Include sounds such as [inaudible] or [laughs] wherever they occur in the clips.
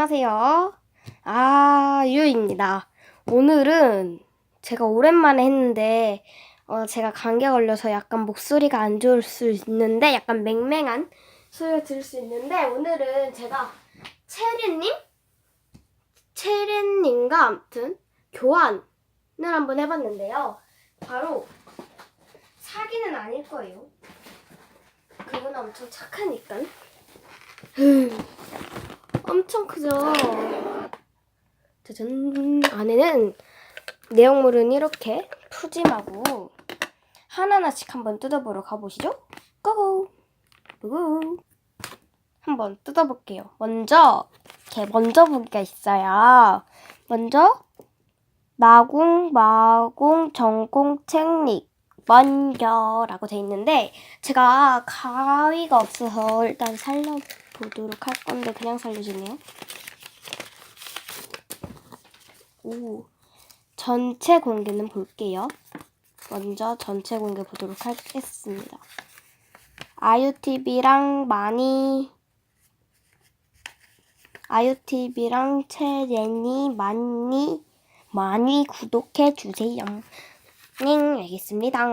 안녕하세요. 아, 유입니다. 오늘은 제가 오랜만에 했는데, 어, 제가 감기 걸려서 약간 목소리가 안 좋을 수 있는데, 약간 맹맹한 소리가 들을 수 있는데, 오늘은 제가 체리님? 체리님과 아무튼 교환을 한번 해봤는데요. 바로 사기는 아닐 거예요. 그분 엄청 착하니까. 엄청 크죠? 짜잔. 안에는 내용물은 이렇게 푸짐하고 하나하나씩 한번 뜯어보러 가보시죠. 고고! 고고! 한번 뜯어볼게요. 먼저 이렇게 먼저 보기가 있어요. 먼저 마공, 마공, 전공, 책릭, 먼저라고 돼 있는데 제가 가위가 없어서 일단 살려 보도록 할 건데 그냥 살려주네요. 오, 전체 공개는 볼게요. 먼저 전체 공개 보도록 하겠습니다. 아유TV랑 많이 아유TV랑 채제니 많이 많이 구독해 주세요. 네, 알겠습니다.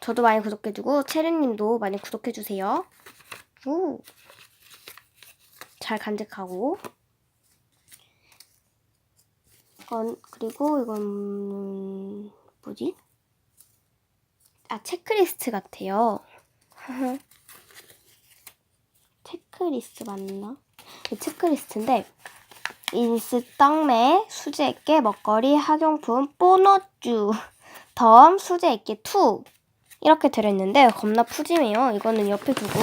저도 많이 구독해주고 체리님도 많이 구독해주세요. 오, 잘 간직하고. 이건 그리고 이건 뭐지? 아 체크리스트 같아요. [laughs] 체크리스트 맞나? 이 체크리스트인데 인스떡매, 수제 액게, 먹거리, 학용품, 뽀너쭈, 덤, 수제 액게 2 이렇게 들어있는데 겁나 푸짐해요. 이거는 옆에 두고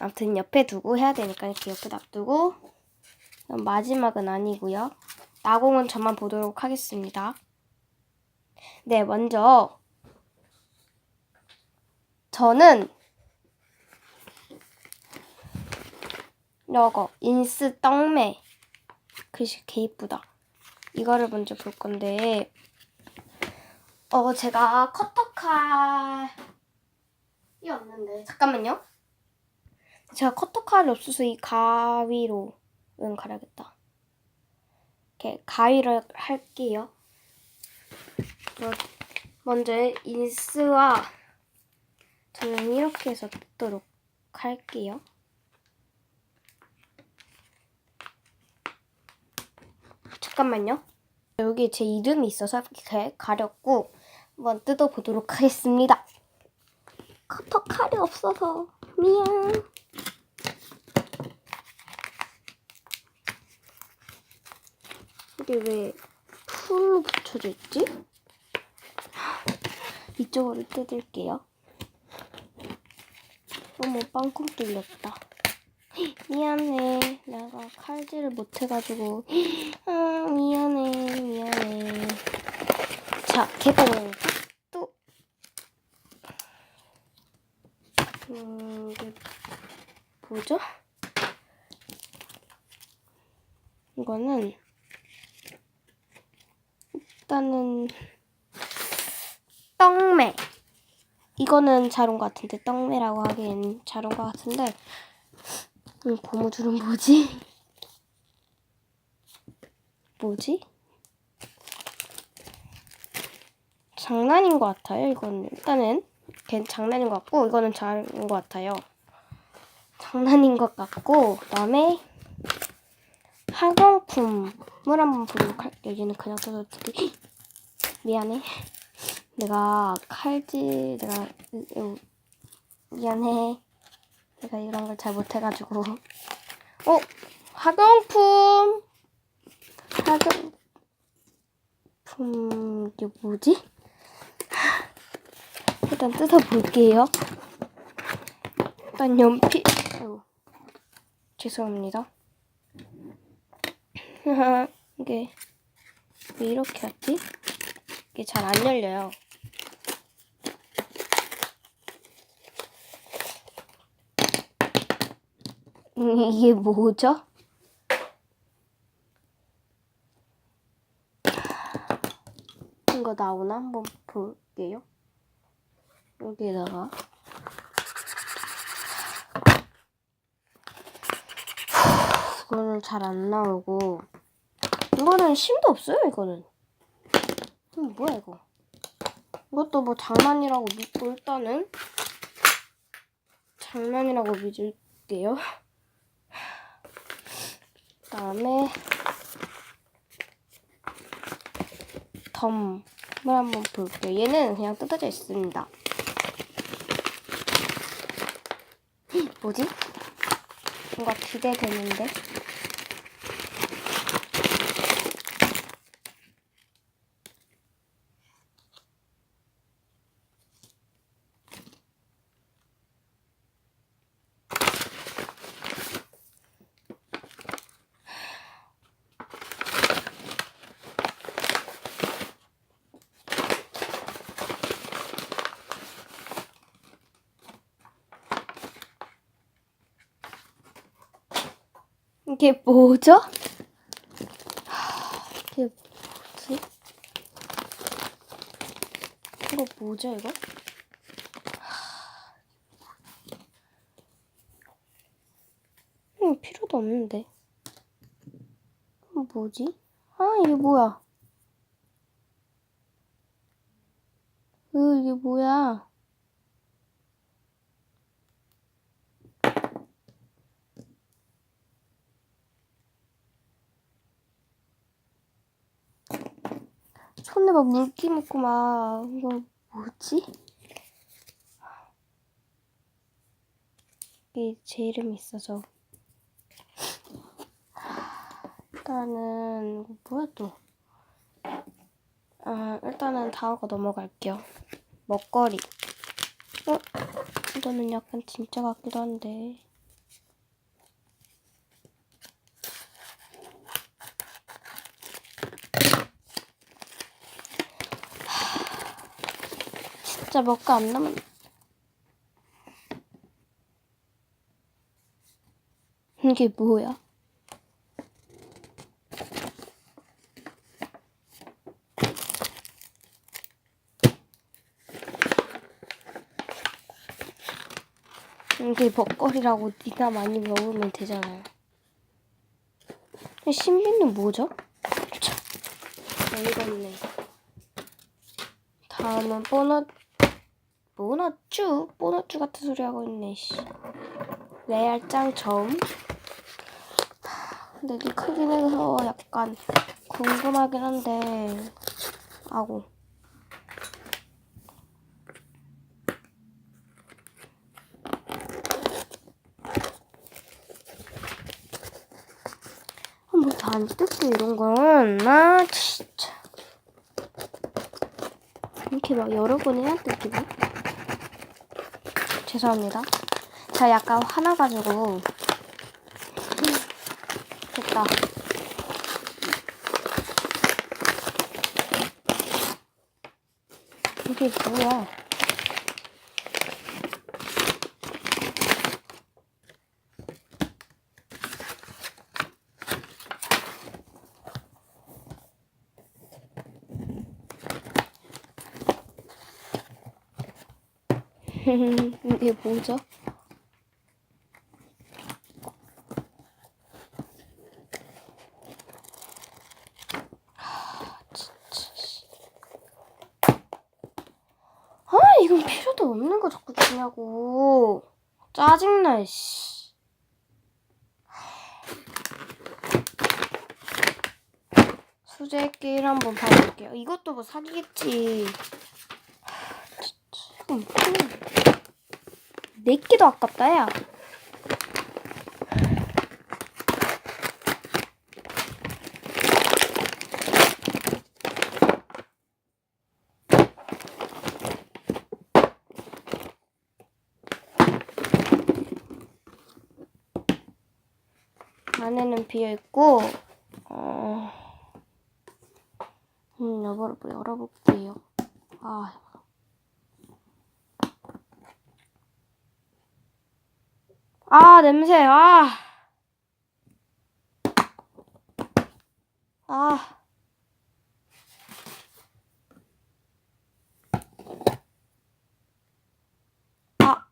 아무튼 옆에 두고 해야 되니까 이렇게 옆에 놔두고 마지막은 아니고요. 나공은 저만 보도록 하겠습니다. 네, 먼저 저는 이거 인스 떡매 글씨 개 이쁘다. 이거를 먼저 볼 건데 어 제가 커터칼이 없는데 잠깐만요. 제가 커터칼이 없어서 이 가위로 은 가려야겠다. 이렇게 가위를 할게요. 어, 먼저 인스와 저는 이렇게 해서 뜯도록 할게요. 잠깐만요. 여기 제 이름이 있어서 이렇게 가렸고 한번 뜯어보도록 하겠습니다. 커터 칼이 없어서 미안. 이게 왜 풀로 붙여져 있지? 이쪽으로 뜯을게요. 어머 빵꾸 뚫렸다. 미안해. 내가 칼질을 못해가지고. 아, 미안해. 미안해. 자, 개봉. 또. 음, 이게 뭐죠? 이거는 일단은 떡매. 이거는 잘 온 것 같은데 떡매라고 하기엔 잘 온 것 같은데 음, 고무줄은 뭐지? [laughs] 뭐지? 장난인 것 같아요. 이거는 일단은 걔 장난인 것 같고 이거는 잘인 것 같아요. 장난인 것 같고 그다음에 학용품을 한번 보도록 할게요. 여기는 그냥 써서 어떻게 [laughs] 미안해. 내가 칼질 내가 미안해. 내가 이런 걸 잘 못해가지고. 어? 학용품. 학용품, 이게 뭐지? [laughs] 일단 뜯어볼게요. 일단 연필. 아이고. 죄송합니다. [laughs] 이게 왜 이렇게 하지? 이게 잘 안 열려요. 음, [laughs] 이게 뭐죠? 이거 나오나 한번 볼게요. 여기에다가 그거는 잘 안 나오고. 이거는 심도 없어요 이거는. 음, 뭐야 이거? 이것도 뭐 장난이라고 믿고 일단은 장난이라고 믿을게요. 그 다음에 덤을 한번 볼게요. 얘는 그냥 뜯어져 있습니다. 뭐지? 뭔가 기대되는데 이게 뭐죠? 하, 이게 뭐지? 이거 뭐죠 이거? 하, 음, 필요도 없는데. 뭐지? 아 이게 뭐야? 으 이게 뭐야? 손에 막 물기 묻고 막 이거 뭐지? 이게 제 이름이 있어서 일단은 뭐야 또? 아 일단은 다음 거 넘어갈게요. 먹거리. 어? 이거는 약간 진짜 같기도 한데. 진짜 먹고 안 남은. 이게 뭐야? 이게 먹거리라고 네가 많이 먹으면 되잖아요. 신비는 뭐죠? 참, 어이가 없네. 다음은 보넛 보너쭈? 보너쭈 같은 소리 하고 있네, 씨. 레알짱 점. 근데 이게 크긴 해서 약간 궁금하긴 한데, 아고. 뭐다안 뜯고 이런 건, 아, 진짜. 이렇게 막 여러 번 해야 뜯기지? 죄송합니다. 저 약간 화나가지고. 됐다. 이게 뭐야? 이게 뭐죠? 아, 이건 필요도 없는 거 자꾸 주냐고. 짜증나, 씨. 수제 게임 한번 봐볼게요. 이것도 뭐 사기겠지. 뭐야. 내끼도 아깝다, 야. 안에는 비어 있고, 어, 음, 열어, 열어볼게요. 아, 아, 냄새, 아. 아. 아.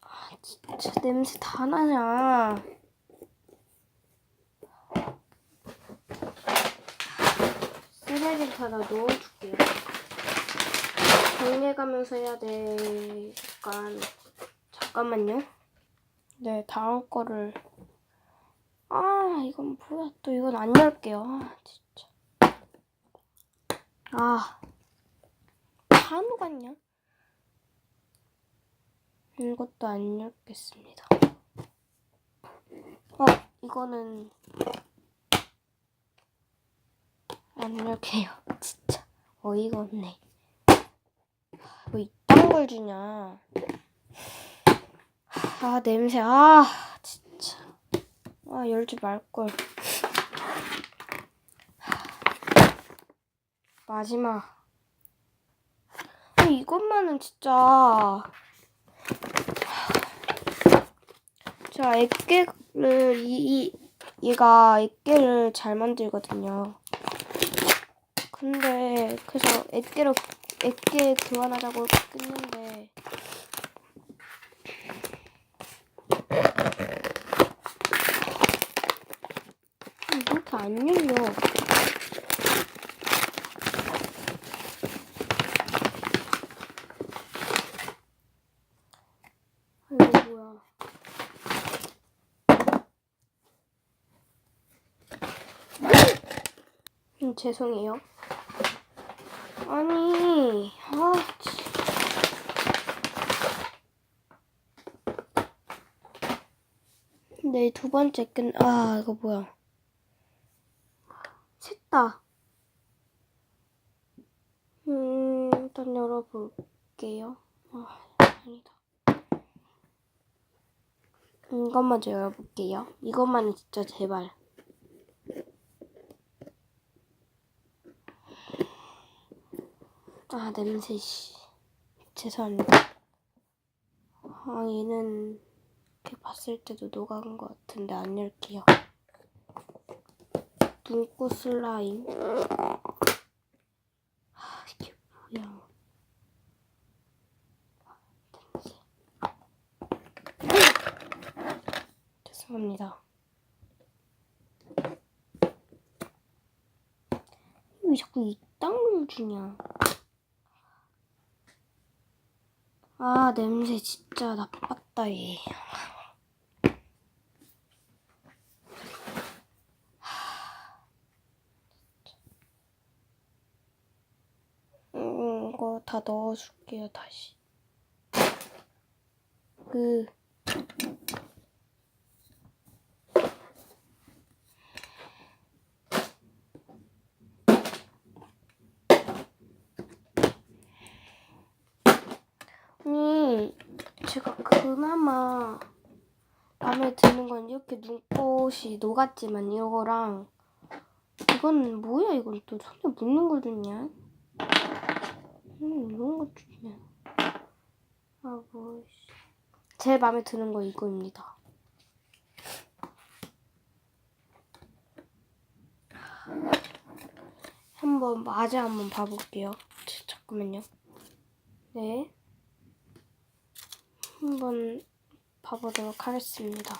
아, 진짜 냄새 다 나냐. 쓰레기 다 넣어줄게요. 정리해가면서 해야 되니까 잠깐만요. 네, 다음 거를 아 이건 뭐야 또 이건 안 열게요. 아 진짜 아 한우 같냐? 이것도 안 열겠습니다. 어 이거는 안 열게요. [laughs] 진짜 어이가 없네. 뭐 이딴 걸 주냐? 아 냄새. 아 진짜. 아 열지 말걸. 마지막. 아, 이것만은 진짜. 제가 액계를 이, 이 얘가 액계를 잘 만들거든요. 근데 그래서 액계로 액계 교환하자고 끊는데 이렇게 안 열려. 이거 뭐야? 음, 죄송해요. 아니, 아, 진 네, 두 번째 끝, 아, 이거 뭐야. 샜다. 음, 일단 열어볼게요. 아, 아니다. 이것 먼저 열어볼게요. 이것만은 진짜 제발. 아, 냄새, 씨. 죄송합니다. 아, 얘는 이렇게 봤을 때도 녹아간 것 같은데 안 열게요. 눈꽃 슬라임. 아, 이게 뭐야. 죄송합니다. 왜 자꾸 이딴 걸 주냐. 아, 냄새 진짜 나빴다, 얘. 음, 이거 다 넣어줄게요, 다시. 그, 아니, 제가 그나마 마음에 드는 건 이렇게 눈꽃이 녹았지만 이거랑 이건 뭐야 이건 또 손에 묻는 걸 줬냐? 음 이런 거 주냐? 아 뭐. 제일 마음에 드는 거 이거입니다. 한번 맞아 한번 봐볼게요. 자, 잠깐만요. 네. 한번 봐보도록 하겠습니다.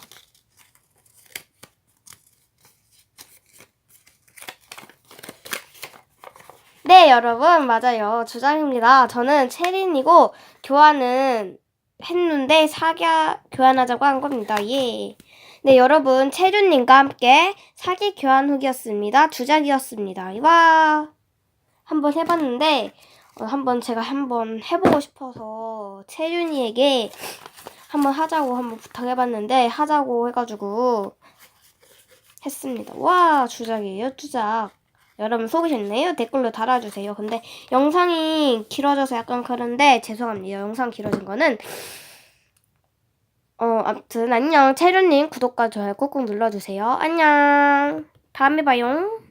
네, 여러분, 맞아요. 주장입니다. 저는 체린이고, 교환은 했는데, 사gia 교환하자고 한 겁니다. 예. 네, 여러분, 체륜님과 함께 사기 교환 후기였습니다. 주작이었습니다. 와! 한번 해봤는데, 어, 한번 제가 한번 해보고 싶어서 채윤이에게 한번 하자고 한번 부탁해봤는데 하자고 해가지고 했습니다. 와 주작이에요 주작. 여러분 속으셨네요? 댓글로 달아주세요. 근데 영상이 길어져서 약간 그런데 죄송합니다. 영상 길어진 거는 어 아무튼 안녕 채윤님 구독과 좋아요 꾹꾹 눌러주세요. 안녕 다음에 봐요.